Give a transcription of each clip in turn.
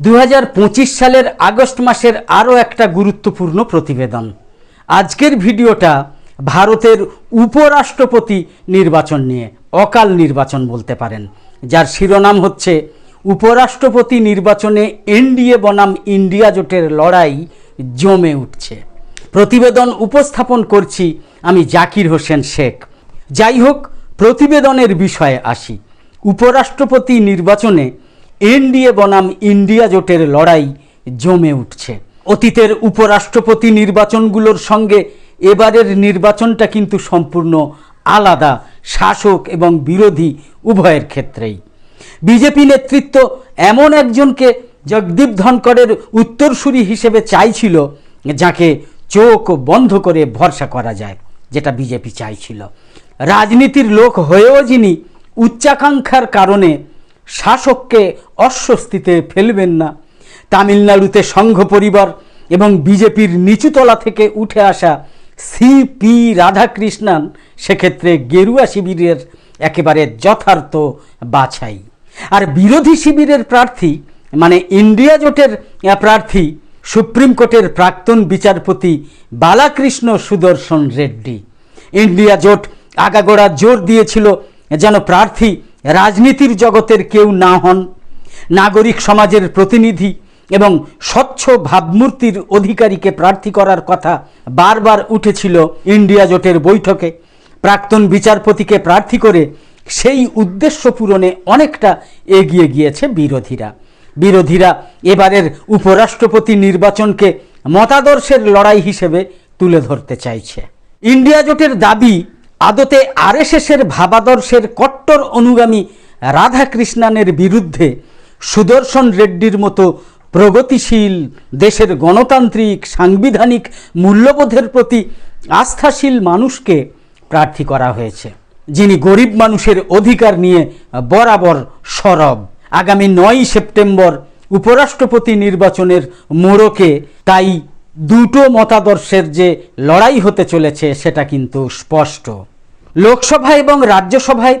দু হাজার পঁচিশ সালের আগস্ট মাসের আরও একটা গুরুত্বপূর্ণ প্রতিবেদন। আজকের ভিডিওটা ভারতের উপরাষ্ট্রপতি নির্বাচন নিয়ে, অকাল নির্বাচন বলতে পারেন, যার শিরোনাম হচ্ছে, উপরাষ্ট্রপতি নির্বাচনে এনডিএ বনাম ইন্ডিয়া জোটের লড়াই জমে উঠছে। প্রতিবেদন উপস্থাপন করছি আমি জাকির হোসেন শেখ। যাই হোক, প্রতিবেদনের বিষয়ে আসি। উপরাষ্ট্রপতি নির্বাচনে এনডিএ বনাম ইন্ডিয়া জোটের লড়াই জমে উঠছে। অতীতের উপরাষ্ট্রপতি নির্বাচনগুলোর সঙ্গে এবারের নির্বাচনটা কিন্তু সম্পূর্ণ আলাদা, শাসক এবং বিরোধী উভয়ের ক্ষেত্রেই। বিজেপি নেতৃত্ব এমন একজনকে জগদীপ ধনকরের উত্তরসূরি হিসেবে চাইছিল, যাকে চোখ বন্ধ করে ভরসা করা যায়, যেটা বিজেপি চাইছিল। রাজনীতির লোক হয়েও যিনি উচ্চাকাঙ্ক্ষার কারণে শাসককে অস্বস্তিতে ফেলবেন না। তামিলনাড়ুতে সংঘ পরিবার এবং বিজেপির নিচুতলা থেকে উঠে আসা সিপি রাধাকৃষ্ণন সেক্ষেত্রে গেরুয়া শিবিরের একেবারে যথার্থ বাছাই। আর বিরোধী শিবিরের প্রার্থী মানে ইন্ডিয়া জোটের প্রার্থী, সুপ্রিম কোর্টের প্রাক্তন বিচারপতি বালাকৃষ্ণ সুদর্শন রেড্ডি। ইন্ডিয়া জোট আগাগোড়া জোর দিয়েছিল যেন প্রার্থী রাজনীতির জগতের কেউ না হন। নাগরিক সমাজের প্রতিনিধি এবং স্বচ্ছ ভাবমূর্তির অধিকারীকে প্রার্থী করার কথা বারবার উঠেছিল ইন্ডিয়া জোটের বৈঠকে। প্রাক্তন বিচারপতিকে প্রার্থী করে সেই উদ্দেশ্য পূরণে অনেকটা এগিয়ে গিয়েছে বিরোধীরা। বিরোধীরা এবারের উপরাষ্ট্রপতি নির্বাচনকে মতাদর্শের লড়াই হিসেবে তুলে ধরতে চাইছে। ইন্ডিয়া জোটের দাবি আদতে আরএসএসের ভাবাদর্শের কট্টর অনুগামী রাধাকৃষ্ণানের বিরুদ্ধে সুদর্শন রেড্ডির মতো প্রগতিশীল দেশের গণতান্ত্রিক, সাংবিধানিক মূল্যবোধের প্রতি আস্থাশীল মানুষকে প্রার্থী করা হয়েছে। যিনি গরিব মানুষের অধিকার নিয়ে বরাবর সরব। আগামী নয়ই সেপ্টেম্বর উপরাষ্ট্রপতি নির্বাচনের মোড়কে তাই দুটো মতাদর্শের যে লড়াই হতে চলেছে সেটা কিন্তু স্পষ্ট। লোকসভা এবং রাজ্যসভায়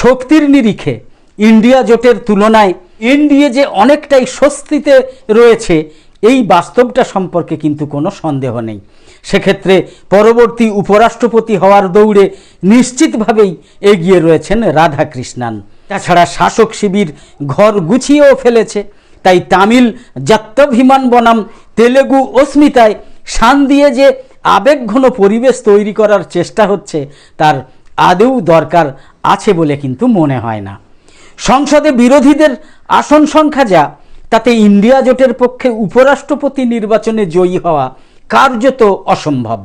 শক্তির নিরিখে ইন্ডিয়া জোটের তুলনায় এনডিএ যে অনেকটাই স্বস্তিতে রয়েছে, এই বাস্তবটা সম্পর্কে কিন্তু কোনো সন্দেহ নেই। সেক্ষেত্রে পরবর্তী উপরাষ্ট্রপতি হওয়ার দৌড়ে নিশ্চিতভাবেই এগিয়ে রয়েছেন রাধাকৃষ্ণান। তাছাড়া শাসক শিবির ঘর গুছিয়েও ফেলেছে। তাই তামিল জাত্যাভিমান বনাম, তেলেগু অস্মিতায় শান দিয়ে যে আবেগঘন পরিবেশ তৈরি করার চেষ্টা হচ্ছে, তার আদৌ দরকার আছে বলে কিন্তু মনে হয় না। সংসদে বিরোধীদের আসন সংখ্যা যা, তাতে ইন্ডিয়া জোটের পক্ষে উপরাষ্ট্রপতি নির্বাচনে জয়ী হওয়া কার্যত অসম্ভব,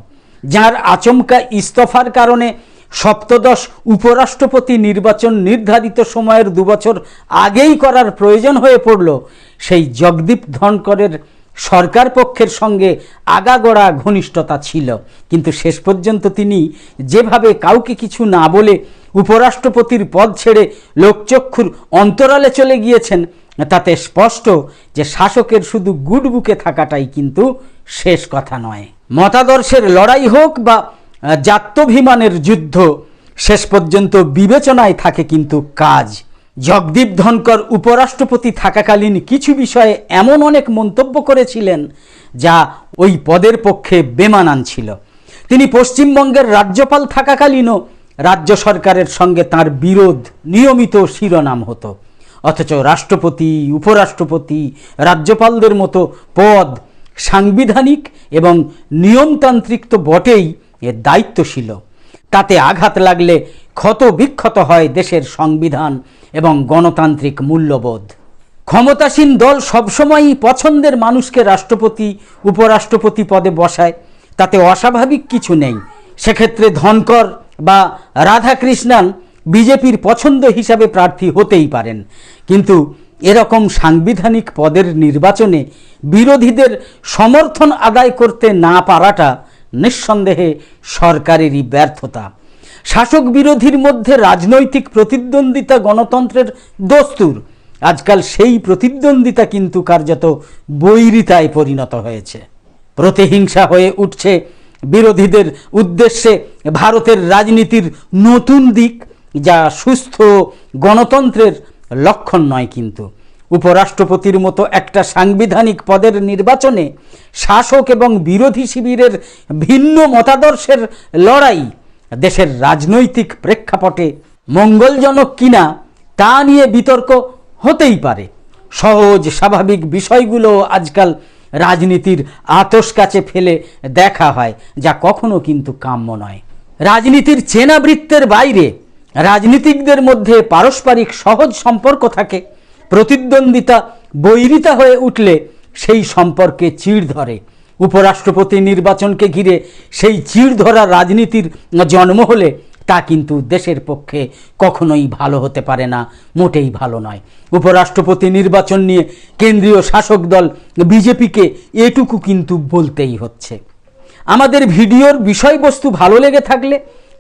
যার আচমকা ইস্তফার কারণে সপ্তদশ উপরাষ্ট্রপতি নির্বাচন নির্ধারিত সময়ের দুবছর আগেই করার প্রয়োজন হয়ে পড়ল। সেই জগদীপ ধনকরের সরকার পক্ষের সঙ্গে আগাগোড়া ঘনিষ্ঠতা ছিল। কিন্তু শেষ পর্যন্ত তিনি যেভাবে কাউকে কিছু না বলে উপরাষ্ট্রপতির পদ ছেড়ে লোকচক্ষুর অন্তরালে চলে গিয়েছেন, তাতে স্পষ্ট যে শাসকের শুধু গুড বুকে থাকাটাই কিন্তু শেষ কথা নয়। মতাদর্শের লড়াই হোক বা জাত্যভিমানের যুদ্ধ। শেষ পর্যন্ত বিবেচনায় থাকে কিন্তু কাজ। জগদীপ ধনকর উপরাষ্ট্রপতি থাকাকালীন কিছু বিষয়ে এমন অনেক মন্তব্য করেছিলেন যা ওই পদের পক্ষে বেমানান ছিল। তিনি পশ্চিমবঙ্গের রাজ্যপাল থাকাকালীনও রাজ্য সরকারের সঙ্গে তার বিরোধ নিয়মিত শিরোনাম হতো। অথচ রাষ্ট্রপতি, উপরাষ্ট্রপতি, রাজ্যপালদের মতো পদ সাংবিধানিক এবং নিয়মতান্ত্রিক তো বটেই। এর দায়িত্বশীল। তাতে আঘাত লাগলে ক্ষত বিক্ষত হয় দেশের সংবিধান এবং গণতান্ত্রিক মূল্যবোধ। ক্ষমতাসীন দল সবসময়ই পছন্দের মানুষকে রাষ্ট্রপতি, উপরাষ্ট্রপতি পদে বসায়। তাতে অস্বাভাবিক কিছু নেই। সেক্ষেত্রে ধনকর বা রাধাকৃষ্ণান বিজেপির পছন্দ হিসাবে প্রার্থী হতেই পারেন। কিন্তু এরকম সাংবিধানিক পদের নির্বাচনে বিরোধীদের সমর্থন আদায় করতে না পারাটা নিঃসন্দেহে সরকারেরই ব্যর্থতা। শাসক বিরোধীর মধ্যে রাজনৈতিক প্রতিদ্বন্দ্বিতা গণতন্ত্রের দস্তুর। আজকাল সেই প্রতিদ্বন্দ্বিতা কিন্তু কার্যত বৈরিতায় পরিণত হয়েছে। প্রতিহিংসা হয়ে উঠছে বিরোধীদের উদ্দেশ্যে ভারতের রাজনীতির নতুন দিক, যা সুস্থ গণতন্ত্রের লক্ষণ নয় কিন্তু। উপরাষ্ট্রপতির মতো একটা সাংবিধানিক পদের নির্বাচনে শাসক এবং বিরোধী শিবিরের ভিন্ন মতাদর্শের লড়াই দেশের রাজনৈতিক প্রেক্ষাপটে মঙ্গলজনক কিনা তা নিয়ে বিতর্ক হতেই পারে। সহজ, স্বাভাবিক বিষয়গুলো আজকাল রাজনীতির আতস কাছে ফেলে দেখা হয়, যা কখনো কিন্তু কাম্য নয়। রাজনীতির চেনা বৃত্তের বাইরে রাজনীতিকদের মধ্যে পারস্পরিক সহজ সম্পর্ক থাকে। প্রতিদ্বন্দ্বিতা বৈরিতা হয়ে উঠলে সেই সম্পর্কে চিড় ধরে। উপরাষ্ট্রপতি নির্বাচনকে ঘিরে সেই চিড় ধরা রাজনীতির জন্ম হলে তা কিন্তু দেশের পক্ষে কখনোই ভালো হতে পারে না, মোটেই ভালো নয়। উপরাষ্ট্রপতি নির্বাচন নিয়ে কেন্দ্রীয় শাসক দল বিজেপিকে এটুকু কিন্তু বলতেই হচ্ছে। আমাদের ভিডিওর বিষয়বস্তু ভালো লেগে থাকলে